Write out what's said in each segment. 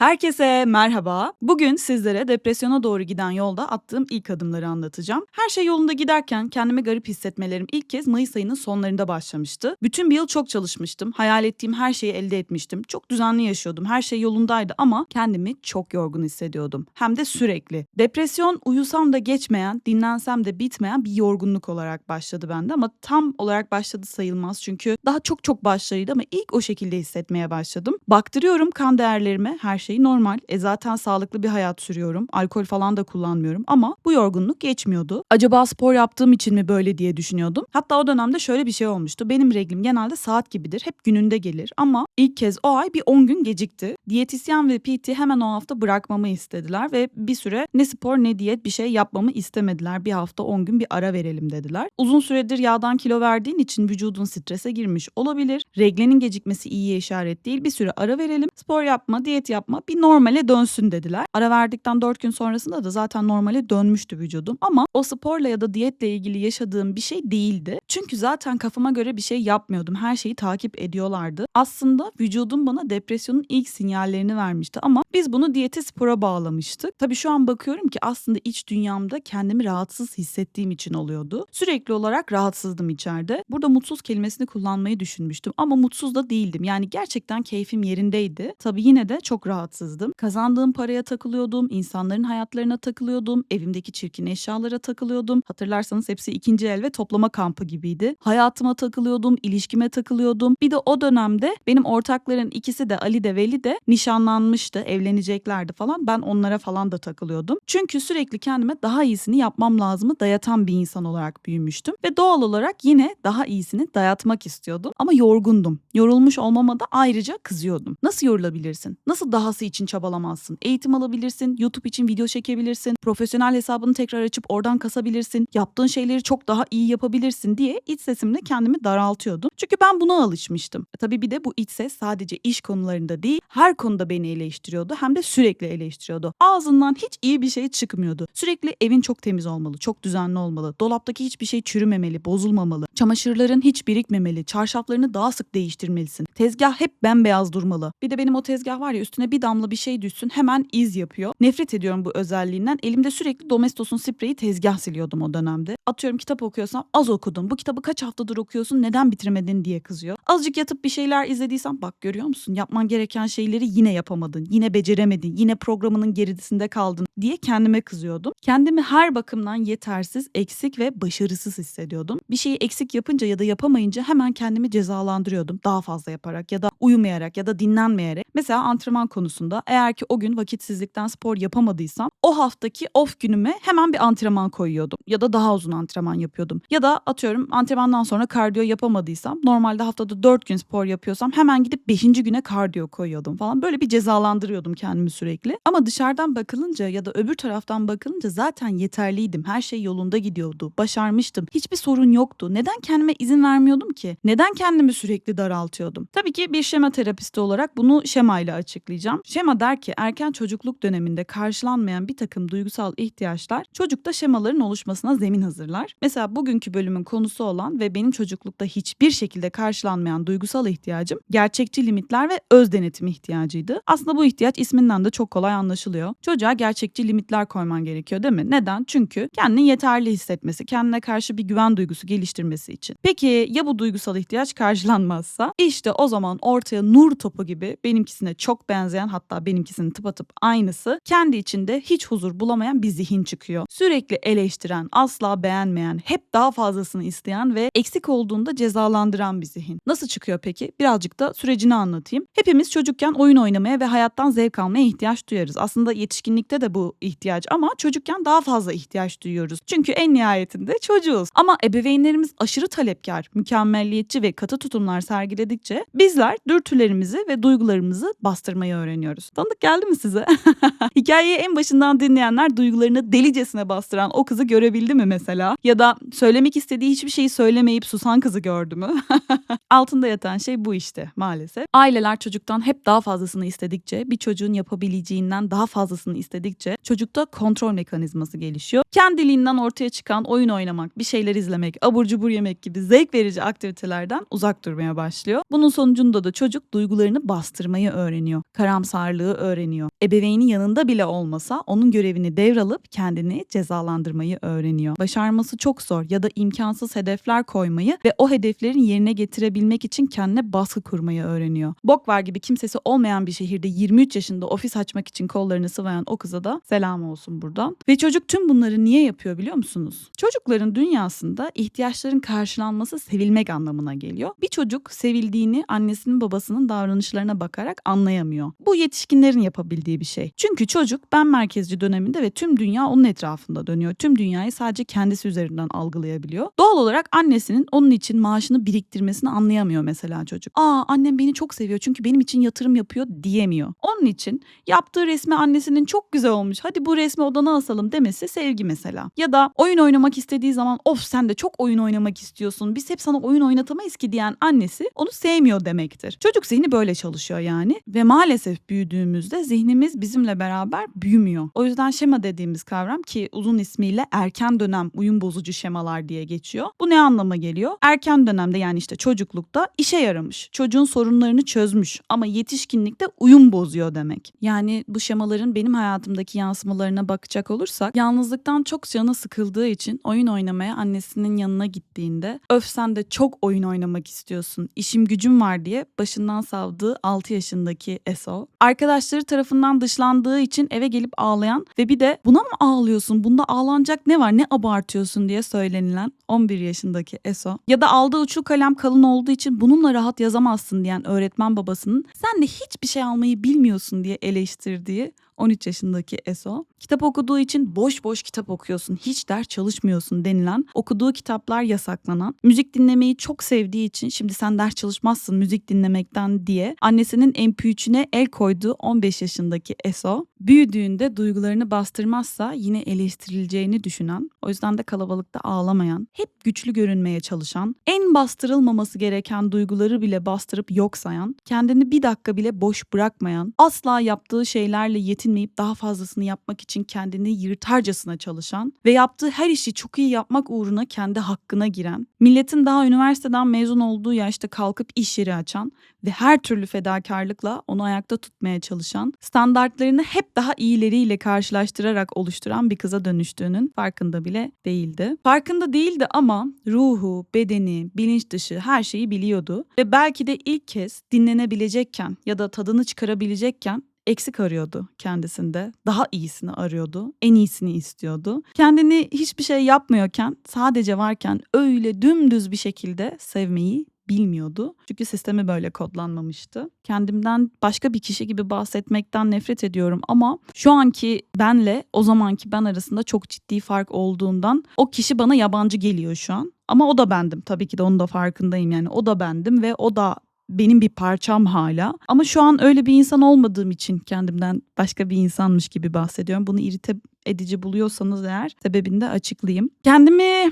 Herkese merhaba. Bugün sizlere depresyona doğru giden yolda attığım ilk adımları anlatacağım. Her şey yolunda giderken kendimi garip hissetmelerim ilk kez Mayıs ayının sonlarında başlamıştı. Bütün bir yıl çok çalışmıştım. Hayal ettiğim her şeyi elde etmiştim. Çok düzenli yaşıyordum. Her şey yolundaydı ama kendimi çok yorgun hissediyordum. Hem de sürekli. Depresyon uyusam da geçmeyen, dinlensem de bitmeyen bir yorgunluk olarak başladı bende ama tam olarak başladı sayılmaz. Çünkü daha çok çok başlarıydı ama ilk o şekilde hissetmeye başladım. Baktırıyorum kan değerlerime her şey normal. E zaten sağlıklı bir hayat sürüyorum. Alkol falan da kullanmıyorum ama bu yorgunluk geçmiyordu. Acaba spor yaptığım için mi böyle diye düşünüyordum. Hatta o dönemde şöyle bir şey olmuştu. Benim reglim genelde saat gibidir. Hep gününde gelir ama ilk kez o ay bir 10 gün gecikti. Diyetisyen ve PT hemen o hafta bırakmamı istediler ve bir süre ne spor ne diyet bir şey yapmamı istemediler. Bir hafta 10 gün bir ara verelim dediler. Uzun süredir yağdan kilo verdiğin için vücudun strese girmiş olabilir. Reglenin gecikmesi iyiye işaret değil. Bir süre ara verelim. Spor yapma, diyet yapma. Bir normale dönsün dediler. Ara verdikten 4 gün sonrasında da zaten normale dönmüştü vücudum. Ama o sporla ya da diyetle ilgili yaşadığım bir şey değildi. Çünkü zaten kafama göre bir şey yapmıyordum. Her şeyi takip ediyorlardı. Aslında vücudum bana depresyonun ilk sinyallerini vermişti ama biz bunu diyete spora bağlamıştık. Tabii şu an bakıyorum ki aslında iç dünyamda kendimi rahatsız hissettiğim için oluyordu. Sürekli olarak rahatsızdım içeride. Burada mutsuz kelimesini kullanmayı düşünmüştüm ama mutsuz da değildim. Yani gerçekten keyfim yerindeydi. Tabii yine de çok rahatsızdım. Kazandığım paraya takılıyordum, insanların hayatlarına takılıyordum, evimdeki çirkin eşyalara takılıyordum. Hatırlarsanız hepsi ikinci el ve toplama kampı gibiydi. Hayatıma takılıyordum, ilişkime takılıyordum. Bir de o dönemde benim ortakların ikisi de Ali de Veli de nişanlanmıştı, evleneceklerdi falan. Ben onlara falan da takılıyordum. Çünkü sürekli kendime daha iyisini yapmam lazımı dayatan bir insan olarak büyümüştüm. Ve doğal olarak yine daha iyisini dayatmak istiyordum. Ama yorgundum. Yorulmuş olmama da ayrıca kızıyordum. Nasıl yorulabilirsin? Nasıl dahası için çabalamazsın? Eğitim alabilirsin, YouTube için video çekebilirsin, profesyonel hesabını tekrar açıp oradan kasabilirsin, yaptığın şeyleri çok daha iyi yapabilirsin diye iç sesimle kendimi daraltıyordum. Çünkü ben buna alışmıştım. E, tabii bir de bu iç ses sadece iş konularında değil, her konuda beni eleştiriyordu hem de sürekli eleştiriyordu. Ağzından hiç iyi bir şey çıkmıyordu. Sürekli evin çok temiz olmalı, çok düzenli olmalı, dolaptaki hiçbir şey çürümemeli, bozulmamalı, çamaşırların hiç birikmemeli, çarşaflarını daha sık değiştirmelisin. Tezgah hep bembeyaz durmalı. Bir de benim o tezgah var ya üstüne bir damla bir şey düşsün hemen iz yapıyor. Nefret ediyorum bu özelliğinden. Elimde sürekli Domestos'un spreyi tezgah siliyordum o dönemde. Atıyorum kitap okuyorsam az okudum. Bu kitabı kaç haftadır okuyorsun neden bitiremedin diye kızıyor. Azıcık yatıp bir şeyler izlediysen bak görüyor musun yapman gereken şeyleri yine yapamadın. Yine beceremedin. Yine programının gerisinde kaldın diye kendime kızıyordum. Kendimi her bakımdan yetersiz, eksik ve başarısız hissediyordum. Bir şeyi eksik yapınca ya da yapamayınca hemen kendimi cezalandırıyordum. Daha fazla yaparak ya da uyumayarak ya da dinlenmeyerek. Mesela antrenman konusunda eğer ki o gün vakitsizlikten spor yapamadıysam o haftaki off günüme hemen bir antrenman koyuyordum. Ya da daha uzun antrenman yapıyordum. Ya da atıyorum antrenmandan sonra kardiyo yapamadıysam normalde haftada 4 gün spor yapıyorsam hemen gidip 5. güne kardiyo koyuyordum falan. Böyle bir cezalandırıyordum kendimi sürekli. Ama dışarıdan bakılınca ya da öbür taraftan bakılınca zaten yeterliydim. Her şey yolunda gidiyordu. Başarmıştım. Hiçbir sorun yoktu. Neden kendime izin vermiyordum ki? Neden kendimi sürekli daraltıyordum? Tabii ki bir şema terapisti olarak bunu şemayla açıklayacağım. Şema der ki erken çocukluk döneminde karşılanmayan bir takım duygusal ihtiyaçlar çocukta şemaların oluşmasına zemin hazırlar. Mesela bugünkü bölümün konusu olan ve benim çocuklukta hiçbir şekilde karşılanmayan duygusal ihtiyacım gerçekçi limitler ve öz denetim ihtiyacıydı. Aslında bu ihtiyaç isminden de çok kolay anlaşılıyor. Çocuğa gerçekçi limitler koyman gerekiyor değil mi? Neden? Çünkü kendini yeterli hissetmesi, kendine karşı bir güven duygusu geliştirmesi için. Peki ya bu duygusal ihtiyaç karşılanmazsa? İşte o zaman ortaya nur topu gibi benimkisine çok benzeyen hatta benimkisinin tıpatıp aynısı kendi içinde hiç huzur bulamayan bir zihin çıkıyor. Sürekli eleştiren, asla beğenmeyen, hep daha fazlasını isteyen ve eksik olduğunda cezalandıran bir zihin. Nasıl çıkıyor peki? Birazcık da sürecini anlatayım. Hepimiz çocukken oyun oynamaya ve hayattan zevk almaya ihtiyaç duyarız. Aslında yetişkinlikte de bu ihtiyaç ama çocukken daha fazla ihtiyaç duyuyoruz. Çünkü en nihayetinde çocuğuz. Ama ebeveynlerimiz aşırı talepkar, mükemmelliyetçi ve katı tutumlar sergiledikçe bizler dürtülerimizi ve duygularımızı bastırmayı öğreniyoruz. Tanıdık geldi mi size? Hikayeyi en başından dinleyenler duygularını delicesine bastıran o kızı görebildi mi mesela? Ya da söylemek istediği hiçbir şeyi söylemeyip susan kızı gördü mü? altında yatan şey bu işte maalesef. Aileler çocuktan hep daha fazlasını istedikçe, bir çocuğun yapabileceğinden daha fazlasını istedikçe çocukta kontrol mekanizması gelişiyor. Kendiliğinden ortaya çıkan oyun oynamak, bir şeyler izlemek, abur cubur yemek gibi zevk verici aktivitelerden uzak durmaya başlıyor. Bunun sonucunda da çocuk duygularını bastırmayı öğreniyor. Karamsarlığı öğreniyor. Ebeveyni yanında bile olmasa onun görevini devralıp kendini cezalandırmayı öğreniyor. Başarması çok zor ya da imkansız hedefler koymayı ve o hedeflerin yerine getirebilmek için kendine baskı kurmayı öğreniyor. Bokvar gibi kimsesi olmayan bir şehirde 23 yaşında ofis açmak için kollarını sıvayan o kıza da selam olsun buradan. Ve çocuk tüm bunları niye yapıyor biliyor musunuz? Çocukların dünyasında ihtiyaçların karşılanması sevilmek anlamına geliyor. Bir çocuk sevildiğini annesinin babasının davranışlarına bakarak anlayamıyor. Bu yetişkinlerin yapabildiği bir şey. Çünkü çocuk ben merkezci döneminde ve tüm dünya onun etrafında dönüyor. Tüm dünyayı sadece kendisi üzerinden algılayabiliyor. Doğal olarak annesinin onun için maaşını biriktirmesini anlayamıyor mesela çocuk. Aa annem beni çok seviyor çünkü benim için yatırım yapıyor diyemiyor. Onun için yaptığı resmi annesinin çok güzel olmuş hadi bu resmi odana asalım demesi sevgi mesela. Ya da oyun oynamak istediği zaman of sen de çok oyun oynamak istiyorsun biz hep sana oyun oynatamayız ki diyen annesi onu sevmiyor demektir. Çocuk zihni böyle çalışıyor yani ve maalesef büyüdüğümüzde zihnimiz bizimle beraber büyümüyor. O yüzden şema dediğimiz kavram ki uzun ismiyle erken dönem uyum bozucu şemalar diye geçiyor. Bu ne anlama geliyor? Erken dönemde yani işte çocuklukta işe yaramış. Çocuğun sorunlarını çözmüş ama yetişkinlikte uyum bozuyor demek. Yani bu şemaların benim hayatımdaki yansımalarına bakacak olursak yalnızlıktan çok canı sıkıldığı için oyun oynamaya annesinin yanına gittiğinde öf sen de çok oyun oynamak istiyorsun. işim gücüm var diye başından savdığı 6 yaşındaki Eso. Arkadaşları tarafından dışlandığı için eve gelip ağlayan ve bir de buna mı ağlıyorsun? Bunda ağlanacak ne var? Ne abartıyorsun diye söylenilen 11 yaşındaki Eso. Ya da aldığı uçlu kalem kalın olduğu için bununla rahat yazamazsın diyen öğretmen babasının sen de hiçbir şey almayı bilmiyorsun diye eleştirdiği 13 yaşındaki Eso. Kitap okuduğu için boş boş kitap okuyorsun, hiç ders çalışmıyorsun denilen, okuduğu kitaplar yasaklanan, müzik dinlemeyi çok sevdiği için şimdi sen ders çalışmazsın müzik dinlemekten diye annesinin MP3'üne el koyduğu 15 yaşındaki Eso, büyüdüğünde duygularını bastırmazsa yine eleştirileceğini düşünen, o yüzden de kalabalıkta ağlamayan, hep güçlü görünmeye çalışan, en bastırılmaması gereken duyguları bile bastırıp yok sayan, kendini bir dakika bile boş bırakmayan, asla yaptığı şeylerle yetinmeyip daha fazlasını yapmak için kendini yırtarcasına çalışan ve yaptığı her işi çok iyi yapmak uğruna kendi hakkına giren, milletin daha üniversiteden mezun olduğu yaşta kalkıp iş yeri açan ve her türlü fedakarlıkla onu ayakta tutmaya çalışan, standartlarını hep daha iyileriyle karşılaştırarak oluşturan bir kıza dönüştüğünün farkında bile değildi. Farkında değildi ama ruhu, bedeni, bilinç dışı her şeyi biliyordu ve belki de ilk kez dinlenebilecekken ya da tadını çıkarabilecekken eksik arıyordu kendisinde. Daha iyisini arıyordu. En iyisini istiyordu. Kendini hiçbir şey yapmıyorken, sadece varken öyle dümdüz bir şekilde sevmeyi bilmiyordu. Çünkü sistemi böyle kodlanmamıştı. Kendimden başka bir kişi gibi bahsetmekten nefret ediyorum ama şu anki benle o zamanki ben arasında çok ciddi fark olduğundan o kişi bana yabancı geliyor şu an. Ama o da bendim tabii ki de onun da farkındayım yani o da bendim ve o da benim bir parçam hala. Ama şu an öyle bir insan olmadığım için kendimden başka bir insanmış gibi bahsediyorum. Bunu irite edici buluyorsanız eğer sebebini de açıklayayım. Kendimi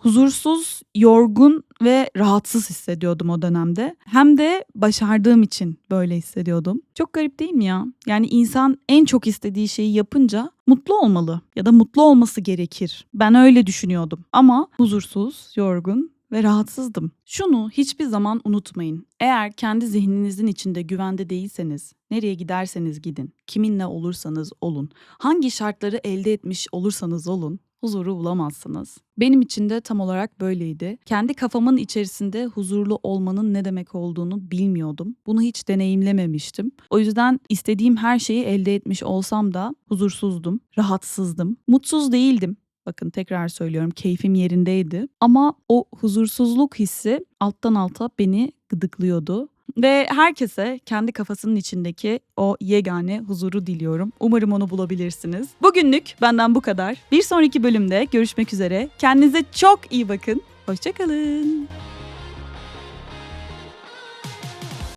huzursuz, yorgun ve rahatsız hissediyordum o dönemde. Hem de başardığım için böyle hissediyordum. Çok garip değil mi ya? Yani insan en çok istediği şeyi yapınca mutlu olmalı ya da mutlu olması gerekir. Ben öyle düşünüyordum. Ama huzursuz, yorgun ve rahatsızdım. Şunu hiçbir zaman unutmayın. Eğer kendi zihninizin içinde güvende değilseniz, nereye giderseniz gidin, kiminle olursanız olun, hangi şartları elde etmiş olursanız olun, huzuru bulamazsınız. Benim için de tam olarak böyleydi. Kendi kafamın içerisinde huzurlu olmanın ne demek olduğunu bilmiyordum. Bunu hiç deneyimlememiştim. O yüzden istediğim her şeyi elde etmiş olsam da huzursuzdum, rahatsızdım, mutsuz değildim. Bakın tekrar söylüyorum keyfim yerindeydi. Ama o huzursuzluk hissi alttan alta beni gıdıklıyordu. Ve herkese kendi kafasının içindeki o yegane huzuru diliyorum. Umarım onu bulabilirsiniz. Bugünlük benden bu kadar. Bir sonraki bölümde görüşmek üzere. Kendinize çok iyi bakın. Hoşçakalın.